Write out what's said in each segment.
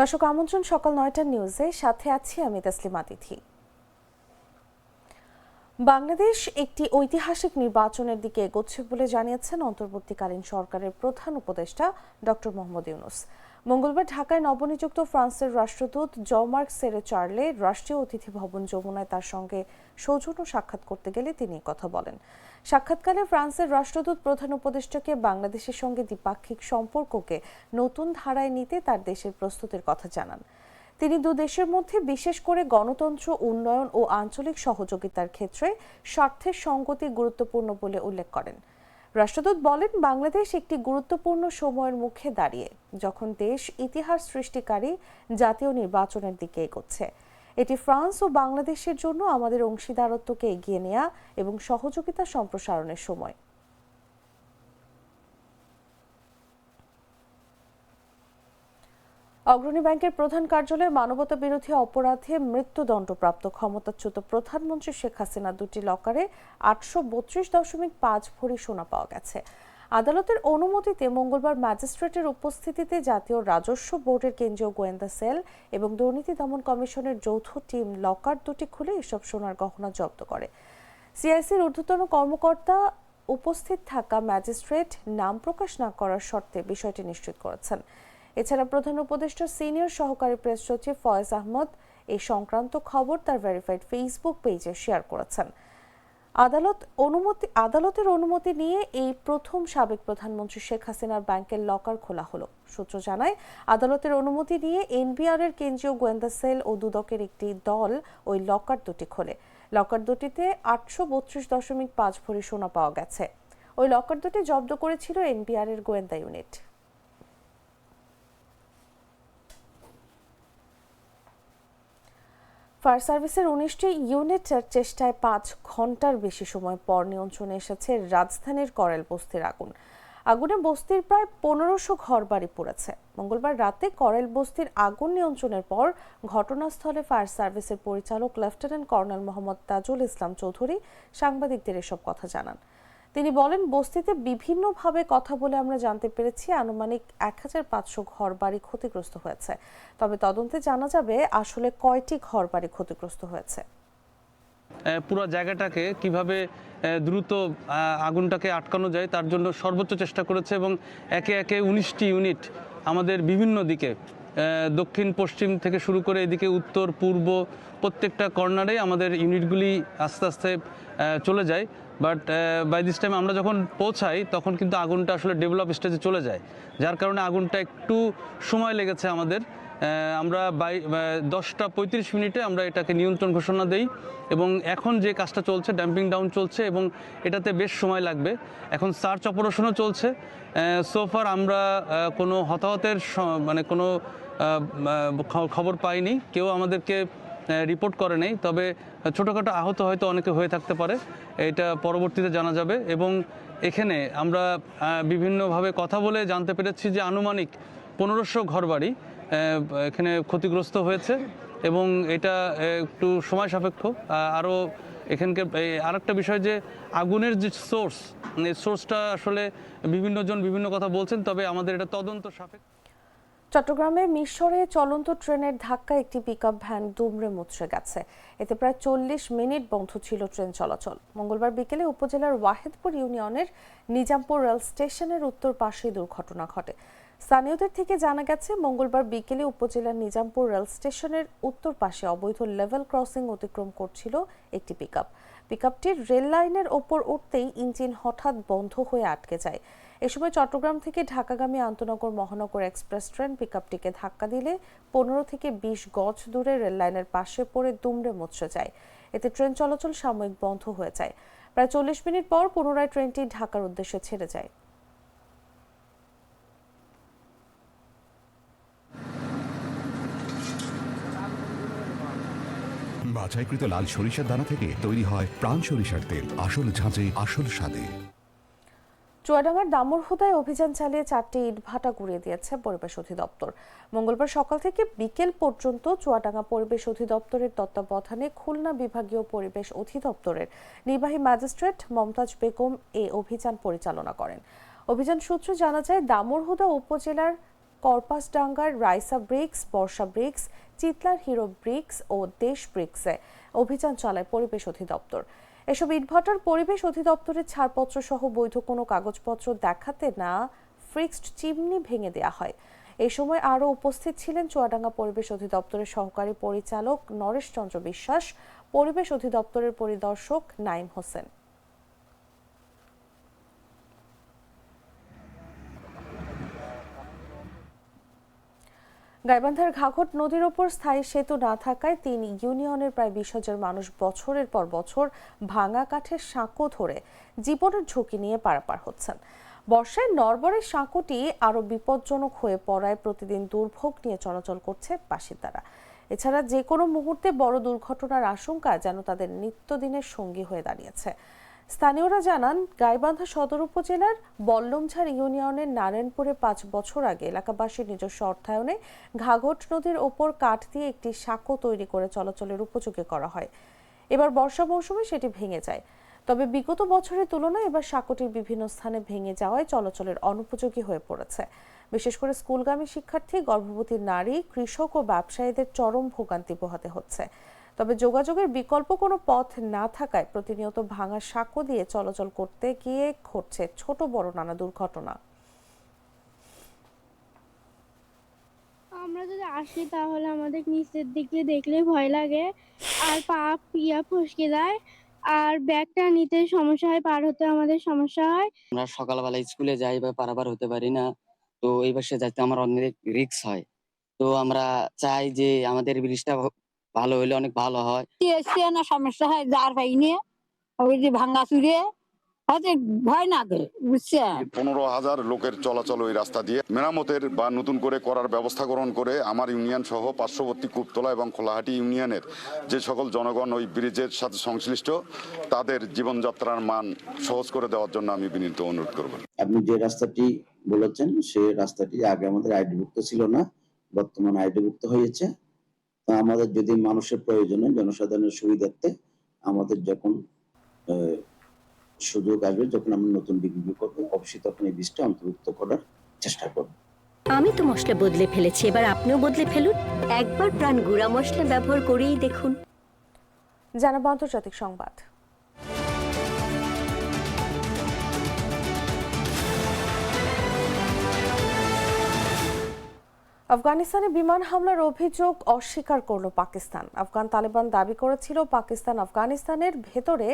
দর্শক, আমন্ত্রণ সকাল নয়টার নিউজে। সাথে আছি আমি তাসলিমা তিথি বাংলাদেশ একটি ঐতিহাসিক নির্বাচনের দিকে এগোচ্ছে বলে জানিয়েছেন অন্তর্বর্তীকালীন সরকারের প্রধান উপদেষ্টা ডক্টর মোহাম্মদ ইউনুস। মঙ্গলবার ঢাকায় নবনিযুক্ত ফ্রান্সের রাষ্ট্রদূত জমার্ক সেরে চার্লে রাষ্ট্রীয় অতিথি ভবন যমুনায় তার সঙ্গে সৌজন্য সাক্ষাৎ করতে গেলে তিনি কথা বলেন। সাক্ষাৎকালে ফ্রান্সের রাষ্ট্রদূত প্রধান উপদেষ্টাকে বাংলাদেশের সঙ্গে দ্বিপাক্ষিক সম্পর্ককে নতুন ধারায় নিতে তার দেশের প্রস্তুতির কথা জানান। তিনি দু দেশের মধ্যে বিশেষ করে গণতন্ত্র, উন্নয়ন ও আঞ্চলিক সহযোগিতার ক্ষেত্রে স্বার্থের সঙ্গতি গুরুত্বপূর্ণ বলে উল্লেখ করেন। রাষ্ট্রদূত বলেন, বাংলাদেশ একটি গুরুত্বপূর্ণ সময়ের মুখে দাঁড়িয়ে, যখন দেশ ইতিহাস সৃষ্টিকারী জাতীয় নির্বাচনের দিকে এগোচ্ছে। এটি ফ্রান্স ও বাংলাদেশের জন্য আমাদের অংশীদারত্বকে এগিয়ে নেওয়া এবং সহযোগিতা সম্প্রসারণের সময়। অগ্রণী ব্যাংকের প্রধান কার্যালয়ে মানবতা বিরোধী অপরাধে মৃত্যুদণ্ডপ্রাপ্ত ক্ষমতাচ্যুত প্রধানমন্ত্রী শেখ হাসিনা দুটি লকারে আটশো বত্রিশ দশমিক পাঁচ ভরি সোনা পাওয়া গেছে। আদালতের অনুমতিতে মঙ্গলবার ম্যাজিস্ট্রেটের উপস্থিতিতে জাতীয় রাজস্ব বোর্ডের কেন্দ্রীয় গোয়েন্দা সেল এবং দুর্নীতি দমন কমিশনের যৌথ টিম লকার দুটি খুলে এসব সোনার গহনা জব্দ করে। সিআইসির ঊর্ধ্বতন কর্মকর্তা উপস্থিত থাকা ম্যাজিস্ট্রেট নাম প্রকাশ না করার শর্তে বিষয়টি নিশ্চিত করেছেন। এছাড়া প্রধান উপদেষ্টা সিনিয়র সহকারী প্রেস সচিব ফয়েজ আহমদ এই সংক্রান্ত খবর তার ভেরিফাইড ফেসবুক পেজে শেয়ার করেছেন। আদালত অনুমতি, আদালতের অনুমতি নিয়ে এই প্রথম সাবেক প্রধানমন্ত্রী শেখ হাসিনার ব্যাংকের লকার খোলা হলো। সূত্র জানায়, আদালতের অনুমতি নিয়ে এনবিআর এর কেন্দ্রীয় গোয়েন্দা সেল ও দুদকের একটি দল ওই লকার দুটি খোলে। লকার দুটিতে আটশো বত্রিশ দশমিক পাঁচ ভরি সোনা পাওয়া গেছে। ওই লকার দুটি জব্দ করেছিল এনবিআর এর গোয়েন্দা ইউনিট। ফায়ার সার্ভিসের উনিশটি ইউনিটের চেষ্টায় পাঁচ ঘণ্টার বেশি সময় পর নিয়ন্ত্রণে এসেছে রাজধানীর করেল বস্তির আগুন। আগুনে বস্তির প্রায় পনেরোশো ঘরবাড়ি পড়েছে। মঙ্গলবার রাতে করেল বস্তির আগুন নিয়ন্ত্রণের পর ঘটনাস্থলে ফায়ার সার্ভিসের পরিচালক লেফটেন্যান্ট কর্নেল মোহাম্মদ তাজুল ইসলাম চৌধুরী সাংবাদিকদের এসব কথা জানান। তিনি বলেন, বস্তিতে বিভিন্নভাবে কথা বলে আমরা জানতে পেরেছি আনুমানিক এক হাজার পাঁচশো ঘর বাড়ি ক্ষতিগ্রস্ত হয়েছে। তবে তদন্তে জানা যাবে আসলে কয়টি ঘর বাড়ি ক্ষতিগ্রস্ত হয়েছে। পুরো জায়গাটাকে কীভাবে দ্রুত আগুনটাকে আটকানো যায় তার জন্য সর্বোচ্চ চেষ্টা করেছে এবং একে একে উনিশটি ইউনিট আমাদের বিভিন্ন দিকে দক্ষিণ, পশ্চিম থেকে শুরু করে এদিকে উত্তর, পূর্ব প্রত্যেকটা কর্নারে আমাদের ইউনিটগুলি আস্তে আস্তে চলে যায়। বাট বাই দিস টাইম আমরা যখন পৌঁছাই, তখন কিন্তু আগুনটা আসলে ডেভেলপ স্টেজে চলে যায়। যার কারণে আগুনটা একটু সময় লেগেছে আমাদের। আমরা বাই দশটা পঁয়ত্রিশ মিনিটে আমরা এটাকে নিয়ন্ত্রণ ঘোষণা দেই এবং এখন যে কাজটা চলছে ড্যাম্পিং ডাউন চলছে এবং এটাতে বেশ সময় লাগবে। এখন সার্চ অপারেশনও চলছে। সোফার আমরা কোনো হতাহতের মানে কোনো খবর পাইনি। কেউ আমাদেরকে রিপোর্ট করে নেই। তবে ছোটোখাটো আহত হয়তো অনেকে হয়ে থাকতে পারে এটা পরবর্তীতে জানা যাবে। এবং এখানে আমরা বিভিন্নভাবে কথা বলে জানতে পেরেছি যে আনুমানিক পনেরোশো ঘরবাড়ি এখানে ক্ষতিগ্রস্ত হয়েছে। এবং এটা একটু সময় সাপেক্ষ আরও এখানকার আর একটা বিষয় যে আগুনের যে সোর্স মানে সোর্সটা আসলে বিভিন্নজন বিভিন্ন কথা বলছেন, তবে আমাদের এটা তদন্ত সাপেক্ষ। চট্টগ্রামে মিশরে চলন্ত ট্রেনের ধাক্কা একটি পিকআপ ভ্যান দুমড়ে মুচড়ে গেছে। এতে প্রায় চল্লিশ মিনিট বন্ধ ছিল ট্রেন চলাচল। মঙ্গলবার বিকেলে উপজেলার ওয়াহেদপুর ইউনিয়নের নিজামপুর রেল স্টেশনের উত্তর পাশে দুর্ঘটনা ঘটে। স্থানীয়দের থেকে জানা গেছে, মঙ্গলবার বিকেলে উপজেলার নিজামপুর রেল স্টেশনের উত্তর পাশে অবৈধ লেভেল ক্রসিং অতিক্রম করছিল একটি পিকআপ পিকআপটির রেল লাইনের ওপর উঠতেই ইঞ্জিন হঠাৎ বন্ধ হয়ে আটকে যায়। এ সময় চট্টগ্রাম থেকে ঢাকাগামী আন্তনগর মহানগর এক্সপ্রেস ট্রেন পিকআপটিকে ধাক্কা দিলে পনেরো থেকে বিশ গজ দূরে রেল লাইনের পাশে পড়ে দুমড়ে মুচড়ে যায়। এতে ট্রেন চলাচল সাময়িক বন্ধ হয়ে যায়। প্রায় চল্লিশ মিনিট পর পুনরায় ট্রেনটি ঢাকার উদ্দেশ্যে ছেড়ে যায়। বাছাইকৃত লাল সরিষার দানা থেকে তৈরি হয় প্রাণ সরিষার তেল। আসল ঝাঁঝে, আসল স্বাদে। চুয়াডাঙ্গার দামুরহুদায় অভিযান চালিয়ে চারটি ইটভাটা গুড়িয়ে দিয়েছে পরিবেশ অধিদপ্তর। মঙ্গলবার সকাল থেকে বিকেল পর্যন্ত চুয়াডাঙ্গা পরিবেশ অধিদপ্তরের তত্ত্বাবধানে খুলনা বিভাগীয় পরিবেশ অধিদপ্তরের নির্বাহী ম্যাজিস্ট্রেট মমতাজ বেগম এ অভিযান পরিচালনা করেন। অভিযান সূত্রে জানা যায় দামুরহুদা উপজেলার করপাসডাঙ্গার রাইসা ব্রিক্স, বর্ষা ব্রিক্স, চিতলার হিরো ব্রিক্স ও দেশ ব্রিক্সে অভিযান চালায় পরিবেশ অধিদপ্তর। এসব ইটভাটার পরিবেশ অধিদপ্তরের ছাড়পত্র সহ বৈধ কোনো কাগজপত্র দেখাতে না ফিক্সড চিমনি ভেঙে দেওয়া হয়। এই সময় আরও উপস্থিত ছিলেন চুয়াডাঙ্গা পরিবেশ অধিদপ্তরের সহকারী পরিচালক নরেশ চন্দ্র বিশ্বাস, পরিবেশ অধিদপ্তরের পরিদর্শক নাইম হোসেন। গাইবান্ধার ঘাঘট নদীর ওপর স্থায়ী সেতু না থাকায় তিন ইউনিয়নের প্রায় বিশ হাজার মানুষ বছরের পর বছর ভাঙা কাঠের সাঁকো ধরে জীবনের ঝুঁকি নিয়ে পারাপার হচ্ছেন। বর্ষায় নরবরের সাঁকোটি আরও বিপজ্জনক হয়ে পড়ায় প্রতিদিন দুর্ভোগ নিয়ে চলাচল করছে বাসিন্দারা। এছাড়া যে কোনো মুহূর্তে বড় দুর্ঘটনার আশঙ্কা যেন তাদের নিত্যদিনের সঙ্গী হয়ে দাঁড়িয়েছে। স্থানীয়রা জানান, গাইবান্ধা সদর উপজেলার বল্লমঝাড় ইউনিয়নের নারায়ণপুরে পাঁচ বছর আগে এলাকাবাসীর নিজস্ব অর্থায়নে ঘাঘট নদীর ওপর কাঠ দিয়ে একটি সাঁকো তৈরি করে চলাচলের উপযোগী করা হয়। এবার বর্ষা মৌসুমে সেটি ভেঙে যায়। তবে বিগত বছরের তুলনায় এবার সাঁকোটির বিভিন্ন স্থানে ভেঙে যাওয়ায় চলাচলের অনুপযোগী হয়ে পড়েছে। বিশেষ করে স্কুলগামী শিক্ষার্থী, গর্ভবতী নারী, কৃষক ও ব্যবসায়ীদের চরম ভোগান্তি পোহাতে হচ্ছে। তবে যোগাযোগের বিকল্প কোনো পথ না থাকায় প্রতিনিয়ত ভাঙা সাঁকো দিয়ে চলাচল করতে গিয়ে ঘটছে ছোট বড় নানা দুর্ঘটনা। আমরা যদি আসি তাহলে আমাদের নিচের দিকে দেখলে ভয় লাগে আর পা পিয়া ফসকে যায় আর ব্যাগটা নিতে সমস্যা হয় পার হতে আমাদের সমস্যা হয়। আমরা সকালবেলা স্কুলে যাই বা পারাবার হতে পারি না তো এই বাসে যাইতে আমার অনেক রিস্ক হয়। তো আমরা চাই যে আমাদের ব্রিজটা ভালো হলে অনেক ভালো হয়। এসছে না সমস্যা হয় যার পাই নিয়ে ওই যে ভাঙ্গা চুরে ভয় না পনেরো হাজার লোকের চলাচল ওই রাস্তা দিয়ে মেরামতের বা নতুন করে করার ব্যবস্থা গ্রহণ করে আমার ইউনিয়ন সহ পার্শ্ববর্তী কূপতলা এবং খোলাহাটি ইউনিয়নের যে সকল জনগণ ওই ব্রিজের সাথে সংশ্লিষ্ট তাদের জীবনযাত্রার মান সহজ করে দেওয়ার জন্য আমি বিনীত অনুরোধ করব। আপনি যে রাস্তাটি বলেছেন সে রাস্তাটি আগে আমাদের আইডিভুক্ত ছিল না বর্তমানে আইডিভুক্ত হয়েছে। আমাদের যদি মানুষের প্রয়োজনে জনসাধারণের সুবিধার্থে আমাদের যখন আহ, সুযোগ আসবে যখন আমরা নতুন ডিগ্রি করব অবশ্যই তখন এই বীজটা অন্তর্ভুক্ত করার চেষ্টা করব। আমি তো মশলা বদলে ফেলেছি এবার আপনিও বদলে ফেলুন। একবার প্রাণ গুঁড়া মশলা ব্যবহার করেই দেখুন। জানাব আন্তর্জাতিক সংবাদ। আফগানিস্তানে বিমান হামলার অভিযোগ অস্বীকার করল পাকিস্তান। আফগান তালেবান দাবি করেছিল পাকিস্তান আফগানিস্তানের ভেতরে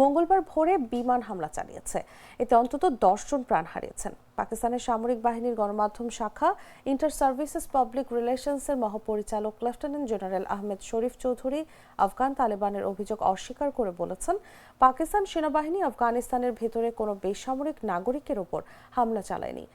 মঙ্গলবার ভোরে বিমান হামলা চালিয়েছে। এতে অন্তত জন প্রাণ হারিয়েছেন। পাকিস্তানের সামরিক বাহিনীর গণমাধ্যম শাখা ইন্টার সার্ভিসেস পাবলিক রিলেশনসের মহাপরিচালক lieutenant general Ahmed Sharif Chowdhury Afghan তালেবানের অভিযোগ অস্বীকার করে বলেছেন, পাকিস্তান সেনাবাহিনী আফগানিস্তানের ভেতরে কোনো বেসামরিক নাগরিকের ওপর হামলা চালায়নি।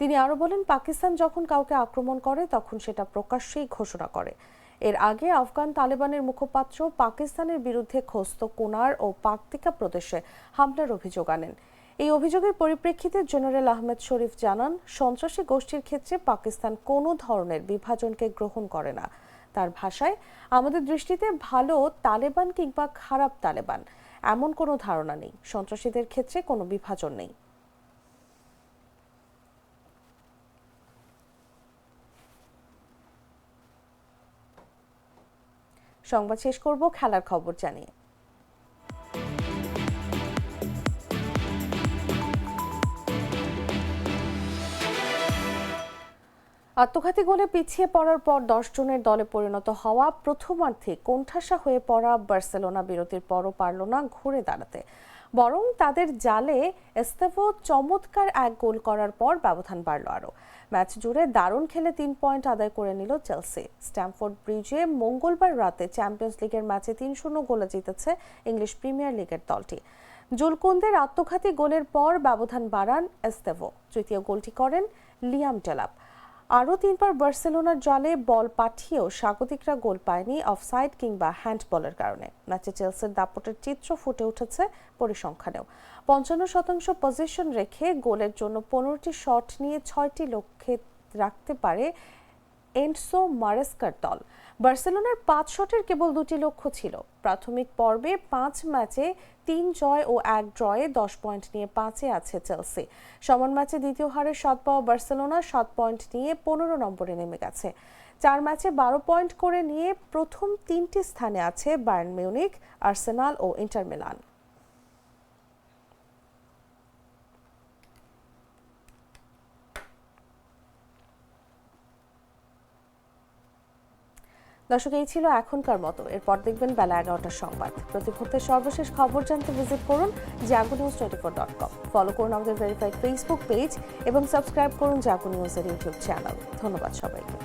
তিনি আরও বলেন, পাকিস্তান যখন কাউকে আক্রমণ করে, তখন সেটা প্রকাশ্যেই ঘোষণা করে। এর আগে আফগান তালেবানের মুখপাত্র পাকিস্তানের বিরুদ্ধে খোস্ত কোনার ও পাকতিকা প্রদেশে হামলার অভিযোগ আনেন। এই অভিযোগের পরিপ্রেক্ষিতে জেনারেল আহমেদ শরীফ জানান, সন্ত্রাসী গোষ্ঠীর ক্ষেত্রে পাকিস্তান কোনো ধরনের বিভাজনকে গ্রহণ করে না। তার ভাষায়, আমাদের দৃষ্টিতে ভালো তালেবান কিংবা খারাপ তালেবান, এমন কোনো ধারণা নেই। সন্ত্রাসীদের ক্ষেত্রে কোনো বিভাজন নেই। সংবাদ শেষ করব, খেলার খবর জানিয়ে। আত্মঘাতী গোলে পিছিয়ে পড়ার পর দশ জনের দলে পরিণত হওয়া প্রথমার্ধে কোণঠাসা হয়ে পড়া বার্সেলোনা বিরতির পরও পারল না ঘুরে দাঁড়াতে। বরং তাদের জালে এস্তেভো চমৎকার এক গোল করার পর ব্যবধান বাড়ল আরও। ম্যাচ জুড়ে দারুণ খেলে তিন পয়েন্ট আদায় করে নিল চেলসি। স্ট্যামফোর্ড ব্রিজে মঙ্গলবার রাতে চ্যাম্পিয়ন্স লিগের ম্যাচে তিন শূন্য গোলে জিতেছে ইংলিশ প্রিমিয়ার লিগের দলটি। জুলকুন্দের আত্মঘাতী গোলের পর ব্যবধান বাড়ান এস্তেভো। তৃতীয় গোলটি করেন লিয়াম ডেলাপ। আরও তিনবার বার্সেলোনার জলে বল পাঠিয়েও স্বাগতিকরা গোল পায়নি অফসাইড কিংবা হ্যান্ডবলের কারণে। ম্যাচে চেলসের দাপটের চিত্র ফুটে উঠেছে পরিসংখ্যানেও। পঞ্চান্ন শতাংশ পজিশন রেখে গোলের জন্য পনেরোটি শট নিয়ে ছয়টি লক্ষ্যে রাখতে পারে এন্ডসো মারেস্কার দল। বার্সেলোনার পাঁচ শটের কেবল দুটি লক্ষ্য ছিল। প্রাথমিক পর্বে পাঁচ ম্যাচে তিন জয় ও এক ড্রয়ে দশ পয়েন্ট নিয়ে পাঁচে আছে চেলসি। সমান ম্যাচে দ্বিতীয় হারে সাত পাওয়া বার্সেলোনা সাত পয়েন্ট নিয়ে পনেরো নম্বরে নেমে গেছে। চার ম্যাচে বারো পয়েন্ট করে নিয়ে প্রথম তিনটি স্থানে আছে বায়ার্ন মিউনিক আর্সেনাল ও ইন্টার মিলান। দর্শক, এই ছিল এখনকার মতো। এরপর দেখবেন বেলা এগারোটার সংবাদ। প্রতি সর্বশেষ খবর জানতে ভিজিট করুন Jago news twenty four dot com. Follow করুন আমাদের ভেরিফাইড ফেসবুক পেজ এবং সাবস্ক্রাইব করুন জাগো নিউজের ইউটিউব চ্যানেল ধন্যবাদ সবাইকে।